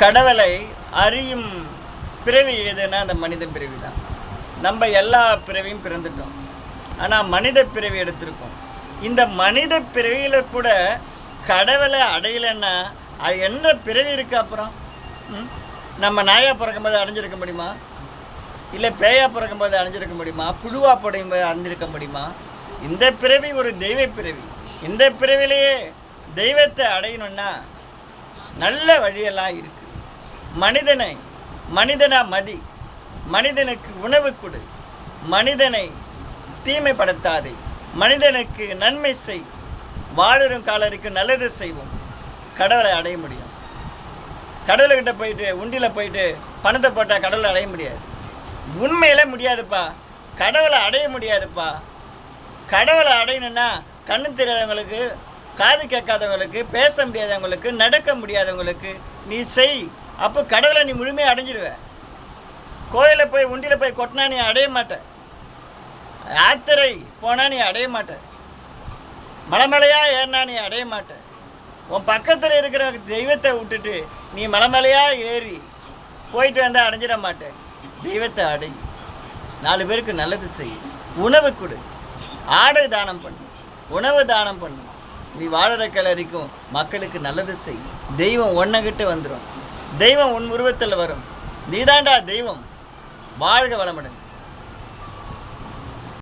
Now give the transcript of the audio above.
கடவுளை அறியும் பிறவி எதுனா அந்த மனித பிறவி தான். நம்ம எல்லா பிறவியும் பிறந்துட்டோம். ஆனால் மனித பிறவி எடுத்திருக்கோம். இந்த மனித பிறவியில் கூட கடவுளை அடையலைன்னா அது என்ன பிறவி இருக்கு அப்புறம்? நம்ம நாயா பிறக்கும்போது அடைஞ்சிருக்க முடியுமா? இல்லை பேயா பிறக்கும்போது அடைஞ்சிருக்க முடியுமா? புழுவா படையும் போது அடைஞ்சிருக்க முடியுமா? இந்த பிறவி ஒரு தெய்வ பிறவி. இந்த பிறவிலேயே தெய்வத்தை அடையணும்னா நல்ல வழியெல்லாம் இருக்கு. மனிதனை மனிதனா மதி மனிதனுக்கு உணவு கொடு. மனிதனை தீமைப்படுத்தாதே. மனிதனுக்கு நன்மை செய். வாழும் காலருக்கு நல்லது செய்வோம். கடவுளை அடைய முடியும். கடவுள்கிட்ட போயிட்டு உண்டியில் போயிட்டு பணத்தை போட்டால் கடவுளை அடைய முடியாது. உண்மையிலே முடியாதுப்பா. கடவுளை அடைய முடியாதுப்பா. கடவுளை அடையணும்னா கண்ணு தெரியாதவங்களுக்கு காது கேட்காதவங்களுக்கு பேச முடியாதவங்களுக்கு நடக்க முடியாதவங்களுக்கு நீ செய். அப்போ கடவுளை நீ முழுமையாக அடைஞ்சிடுவ. கோயிலில் போய் உண்டியில் போய் கொட்டினா நீ அடைய மாட்ட. யாத்திரை போனால் நீ அடைய மாட்ட. மலைமலையாக ஏறினா நீ அடைய மாட்ட. உன் பக்கத்தில் இருக்கிற தெய்வத்தை விட்டுட்டு நீ மலைமலையாக ஏறி போயிட்டு வந்தால் அடைஞ்சிட மாட்ட. தெய்வத்தை அடை. நாலு பேருக்கு நல்லது செய். உணவு கொடு. ஆடை தானம் பண்ணு. உணவு தானம் பண்ணு. நீ வாழற கிளறிக்கும் மக்களுக்கு நல்லது செய். தெய்வம் ஒன்னகிட்ட வந்துடும் தெய்வம் உன் உருவத்தில் வரும். நீதாண்டா தெய்வம். வாழ்க வளமுடன்.